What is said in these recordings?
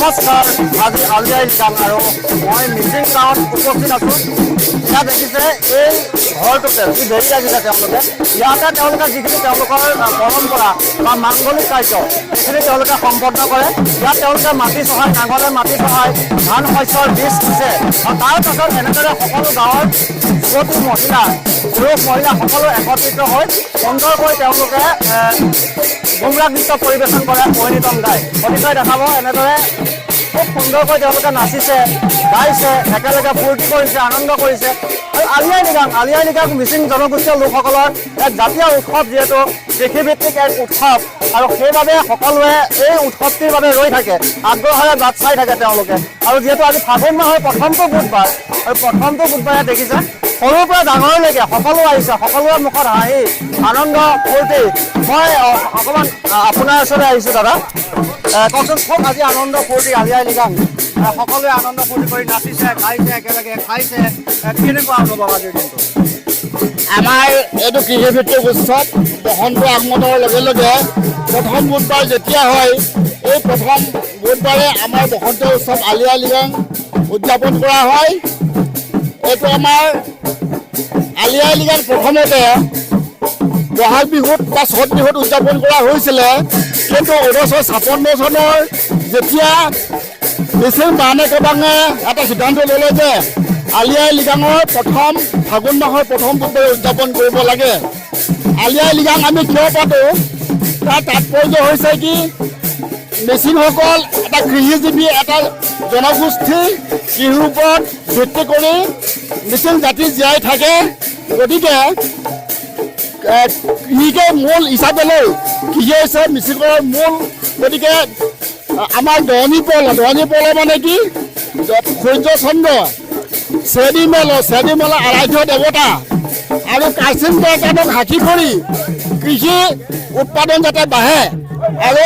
নমস্কাৰ আজি আলিয়াই গান আৰু মই মিচিং গাঁৱত উপস্থিত আছোঁ। ইয়াত দেখিছে এই ঘৰটোতে যি বেৰি ৰাখিছে তেওঁলোকে ইয়াতে তেওঁলোকে যিখিনি তেওঁলোকৰ পৰম্পৰা বা মাংগলিক কাৰ্য সেইখিনি তেওঁলোকে সম্পন্ন কৰে। ইয়াত তেওঁলোকে মাটি চহায় নাঙলে মাটি চহায় ধান শস্যৰ বীজ দিছে আৰু তাৰ পাছত এনেদৰে সকলো গাঁৱৰ যুৱতী মহিলা পুৰুষ মহিলা সকলো একত্ৰিত হৈ সুন্দৰকৈ তেওঁলোকে এহ, নৃত্য পৰিৱেশন কৰে পৰিণীতম গাই গতিকে দেখাব এনেদৰে খুব সুন্দৰকৈ তেওঁলোকে নাচিছে। গাইছে, একেলগে ফূৰ্তি কৰিছে, আনন্দ কৰিছে। আৰু আলিয়াই নিগাং আলিয়াই নিগাং মিচিং জনগোষ্ঠীয় লোকসকলৰ এক জাতীয় উৎসৱ যিহেতু কৃষিভিত্তিক এক উৎসৱ। আৰু সেইবাবে সকলোৱে এই উৎসৱটিৰ বাবে ৰৈ থাকে, আগ্ৰহেৰে বাট চাই থাকে তেওঁলোকে। আৰু যিহেতু আজি ফাগুন মাহৰ প্ৰথমটো বুধবাৰ, আৰু প্ৰথমটো বুধবাৰে দেখিছে সৰুৰ পৰা ডাঙৰলৈকে সকলো আহিছে সকলোৰে মুখত হাঁহি আনন্দ ফূৰ্তি। মই অকণমান আপোনাৰ ওচৰলৈ আহিছোঁ দাদা। কওকচোন খুব আজি আনন্দ ফূৰ্তি আলিয়াই লিগাং এ, সকলোৱে আনন্দ ফূৰ্তি কৰি নাচিছে গাইছে একেলগে খাইছে। কেনেকুৱা অনুভৱ আজিৰ দিনটো? আমাৰ এইটো কৃষিভিত্তিক উৎসৱ বসন্ত আগমনৰ লগে লগে প্ৰথম বুধবাৰ যেতিয়া হয় এই প্ৰথম বুধবাৰে আমাৰ বসন্ত উৎসৱ আলি আই লৃগাং উদযাপন কৰা হয়। এইটো আমাৰ আলি আই লৃগাং প্ৰথমতে বহাগ বিহুত বা চ'ত বিহুত উদযাপন কৰা হৈছিলে। কিন্তু ঊনৈছশ ছাপন্ন চনৰ যেতিয়া মিচিং বানে কেবাঙে এটা সিদ্ধান্ত ল'লে যে আলি আই লৃগাঙৰ প্ৰথম ফাগুন মাহৰ প্ৰথম বুধবাৰে উদযাপন কৰিব লাগে। আলি আই লৃগাং আমি কিয় পাতোঁ? তাৰ তাৎপৰ্য হৈছে কি মিচিংসকল এটা কৃষিজীৱী এটা জনগোষ্ঠী কৃষিৰ ওপৰত ভিত্তি কৰি মিচিং জাতি জীয়াই থাকে। গতিকে কৃষিকে মূল হিচাপে লৈ কৃষি হৈছে মিচিঙৰ মূল। গতিকে, আমাৰ দহনি পল দহনি পল মানে কি? সূৰ্য চন্দ্ৰ চেৰি মেল চেৰি মেল আৰাধ্য দেৱতা আৰু কাচিন দেৱতাক কৰি কৃষি উৎপাদন যাতে বাঢ়ে আৰু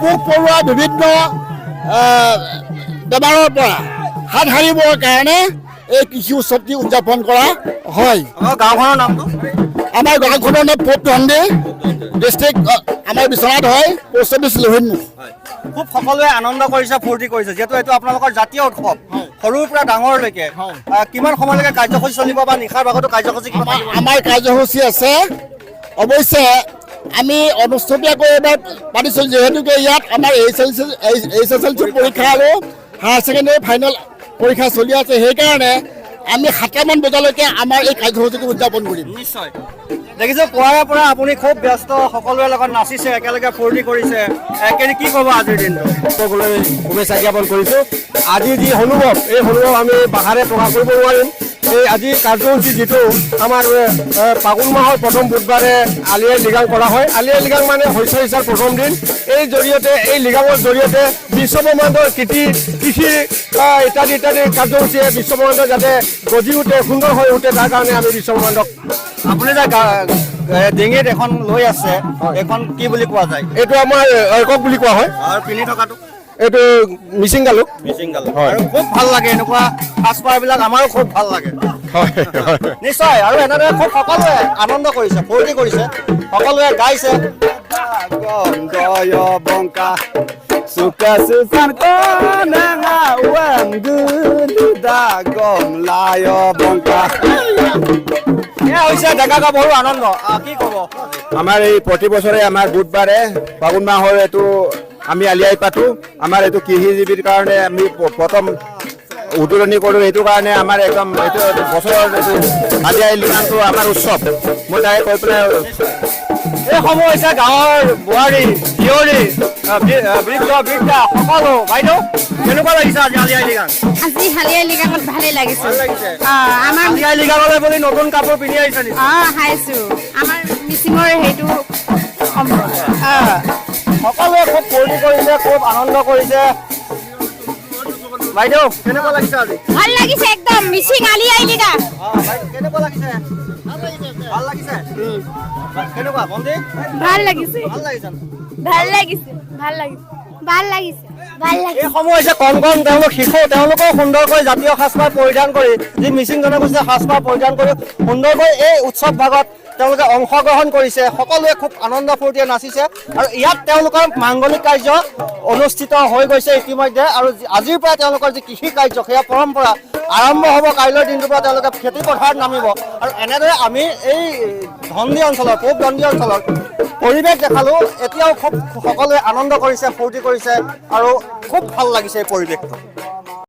পোক পৰুৱা বিভিন্ন বেমাৰৰ পৰা হাত সাৰিবৰ কাৰণে এই কৃষি উৎসৱটি উদযাপন কৰা হয়। আমাৰ গাঁওখনৰ নামটো? আমাৰ গাঁওখনৰ নাম পোপ ধন্দে। ডিষ্ট্ৰিক্ট আমাৰ বিশ্বনাথ হয় পোষ্ট অফিচ লোহিতমুখ খুব সকলোৱে আনন্দ কৰিছে ফূৰ্তি কৰিছে যিহেতু এইটো আপোনালোকৰ জাতীয় উৎসৱ। সৰুৰ পৰা ডাঙৰলৈকে। কিমান সময়লৈকে কাৰ্যসূচী চলিব বা নিশাৰ ভাগতো কাৰ্যসূচী? আমাৰ কাৰ্যসূচী আছে। অৱশ্যে আমি অনুষ্ঠতীয়াকৈ এবাৰ পাতিছোঁ যিহেতুকে ইয়াত আমাৰ H L C H S L C পৰীক্ষা আৰু হায়াৰ ছেকেণ্ডেৰী ফাইনেল পৰীক্ষা চলি আছে সেইকাৰণে আমি সাতটামান বজালৈকে আমাৰ এই কাৰ্যসূচীটো উদযাপন কৰিম। নিশ্চয়। দেখিছো পুৱাৰে পৰা আপুনি খুব ব্যস্ত সকলোৰে লগত নাচিছে একেলগে ফূৰ্তি কৰিছে। এ, কি ক'ব আজিৰ দিনটো? সকলোৱে শুভেচ্ছা জ্ঞাপন কৰিছোঁ। আজি যি অনুভৱ এই অনুভৱ আমি ভাষাৰে প্ৰকাশ কৰিব নোৱাৰিম। এই আজি কাৰ্যসূচী যিটো আমাৰ ফাগুন মাহৰ প্ৰথম বুধবাৰে আলি আই লৃগাং কৰা হয়। আলি আই লৃগাং মানে শস্য সিঁচাৰ প্ৰথম দিন। এই জৰিয়তে এই লৃগাঙৰ জৰিয়তে বিশ্বব্ৰহ্মাণ্ডৰ কৃষি কৃষি ইত্যাদি ইত্যাদি কাৰ্যসূচীয়ে বিশ্বব্ৰহ্মাণ্ড যাতে গজি উঠে সুন্দৰ হৈ উঠে তাৰ কাৰণে আমি বিশ্বব্ৰহ্মাণ্ডক আপুনি যে ডিঙিত এখন লৈ আছে এইখন কি বুলি কোৱা যায়? এইটো আমাৰ ঐকক বুলি কোৱা হয়। আৰু পিন্ধি থকাটো? এইটো মিচিং গালুক মিচিংগাল হয়। খুব ভালো লাগে এনেকুৱা সাজপাৰবিলাক আমাৰো খুব ভালো লাগে। হয় নিশ্চয় আৰু এনেদৰে খুব সকলোৱে আনন্দ কৰিছে ফূৰ্তি কৰিছে সকলোৱে গাইছে। da gom layo এয়া হৈছে ডেকা গাভৰু আনন্দ। কি ক'ব? আমাৰ এই প্ৰতি বছৰে আমাৰ বুধবাৰে ফাগুন মাহৰ এইটো আমি আলিয়াই পাতো। আমাৰ এইটো কৃষিজীৱীৰ কাৰণে আমি প্ৰথম উদৰণি কৰোঁ। সেইটো কাৰণে আমাৰ একদম এইটো বছৰৰ এইটো আলিয়াই লিগানটো আমাৰ উৎসৱ। মই তাকে কৈ পেলাই এইসমূহ হৈছে গাঁৱৰ বোৱাৰী জীয়ৰী বৃদ্ধ বৃদ্ধা সকলো। বাইদেউ কেনেকুৱা লাগিছে আজি আলি আই লিগাং আজি হালিয়া লিগাঙত ভালে লাগিছে? আমাৰ আলি আই লিগাঙলৈ বুলি নতুন কাপোৰ পিন্ধি আহিছে নেকি? অ' খাইছো আমাৰ মিচিঙৰ সেইটো খুব ফূৰ্তি কৰিছে খুব আনন্দ কৰিছে। বাইদেউ কেনেকুৱা লাগিছে আজি? ভালো লাগিছে একদম মিচিং আলি আই গা কেনেকুৱা লাগিছে? ভালো লাগিছে? কেনেকুৱা ভণ্টি? ভালো লাগিছে। ভালো লাগিছে। ভালো লাগিছে ভালো লাগিছে। ভালো লাগিছে। এইসমূহ হৈছে কণ কণ তেওঁলোক শিশু, তেওঁলোকেও সুন্দৰকৈ জাতীয় সাজপাৰ পৰিধান কৰি, যি মিচিং জনগোষ্ঠীয় সাজপাৰ পৰিধান কৰি সুন্দৰকৈ এই উৎসৱ ভাগত তেওঁলোকে অংশগ্ৰহণ কৰিছে। সকলোৱে খুব আনন্দ ফূৰ্তিৰে নাচিছে আৰু ইয়াত তেওঁলোকৰ মাংগলিক কাৰ্য অনুষ্ঠিত হৈ গৈছে ইতিমধ্যে আৰু আজিৰ পৰা তেওঁলোকৰ যি কৃষি কাৰ্য, সেয়া পৰম্পৰা আৰম্ভ হ'ব। কাইলৈৰ দিনটোৰ পৰা তেওঁলোকে খেতি পথাৰত নামিব। আৰু এনেদৰে আমি এই ধন্দি অঞ্চলৰ, পূব ধন্দি অঞ্চলৰ পৰিৱেশ দেখালোঁ, এতিয়াও খুব সকলোৱে আনন্দ কৰিছে, ফূৰ্তি কৰিছে আৰু খুব ভালো লাগিছে এই পৰিৱেশটো।